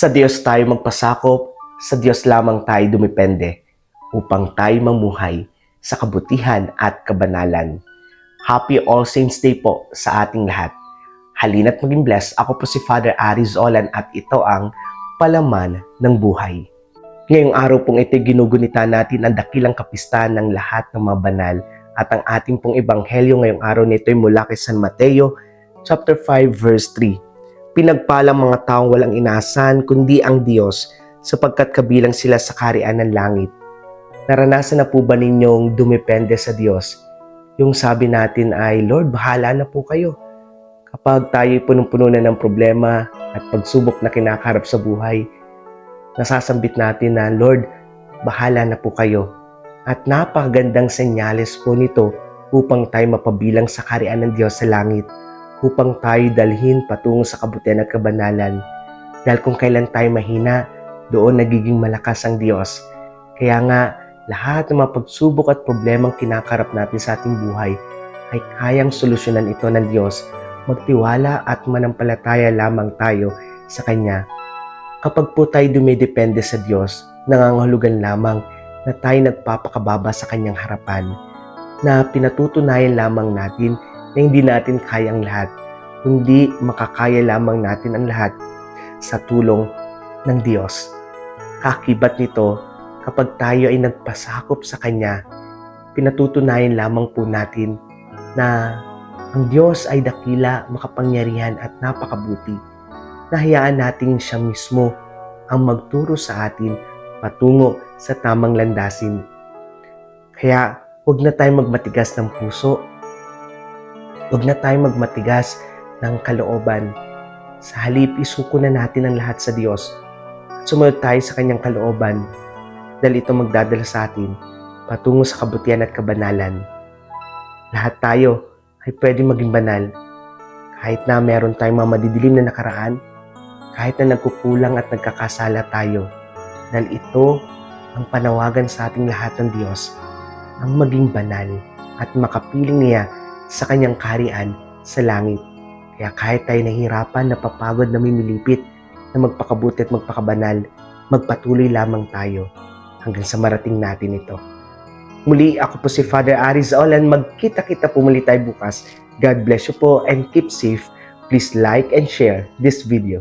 Sa Diyos tayo magpasakop, sa Diyos lamang tayo dumipende upang tayo mamuhay sa kabutihan at kabanalan. Happy All Saints Day po sa ating lahat. Halina't maging blessed. Ako po si Father Aris Olan at ito ang Palaman ng Buhay. Ngayong araw pong ito ginugunita natin ang dakilang kapistahan ng lahat ng mga banal at ang ating pong ebanghelyo ngayong araw nito ay mula kay San Mateo chapter 5 verse 3. Pinagpalang mga taong walang inasan kundi ang Diyos sapagkat kabilang sila sa karian ng langit. Naranasan na po ba ninyong dumepende sa Diyos? Yung sabi natin ay, Lord, bahala na po kayo. Kapag tayo punong-puno na ng problema at pagsubok na kinakaharap sa buhay, nasasambit natin na, Lord, bahala na po kayo. At napakagandang senyales po nito upang tayo mapabilang sa karian ng Diyos sa langit, upang tayo dalhin patungo sa kabutihan at kabanalan. Dahil kung kailan tayo mahina, doon nagiging malakas ang Diyos. Kaya nga, lahat ng mga pagsubok at problemang kinakarap natin sa ating buhay ay kayang solusyonan ito ng Diyos. Magtiwala at manampalataya lamang tayo sa Kanya. Kapag po tayo dumidepende sa Diyos, nangangahulugan lamang na tayo nagpapakababa sa Kanyang harapan, na pinatutunayan lamang natin na hindi natin kayang lahat, kundi makakaya lamang natin ang lahat sa tulong ng Diyos. Kakibat nito, kapag tayo ay nagpasakop sa Kanya, pinatutunayan lamang po natin na ang Diyos ay dakila, makapangyarihan at napakabuti. Nahayaan natin siya mismo ang magturo sa atin patungo sa tamang landasin. Kaya huwag na tayong magmatigas ng puso. Huwag na tayong magmatigas ng kalooban. Sa halip, isuko na natin ang lahat sa Diyos at sumunod tayo sa kanyang kalooban dahil ito magdadala sa atin patungo sa kabutihan at kabanalan. Lahat tayo ay pwede maging banal kahit na meron tayong mga madidilim na nakaraan, kahit na nagkukulang at nagkakasala tayo. Dahil ito ang panawagan sa ating lahat ng Diyos ang maging banal at makapiling niya sa kanyang karian sa langit. Kaya kahit tayo nahihirapan, napapagod na mimilipit na magpakabuti at magpakabanal, magpatuloy lamang tayo hanggang sa marating natin ito. Muli, ako po si Father Aris Olan. Magkita-kita po muli tayo bukas. God bless you po and keep safe. Please like and share this video.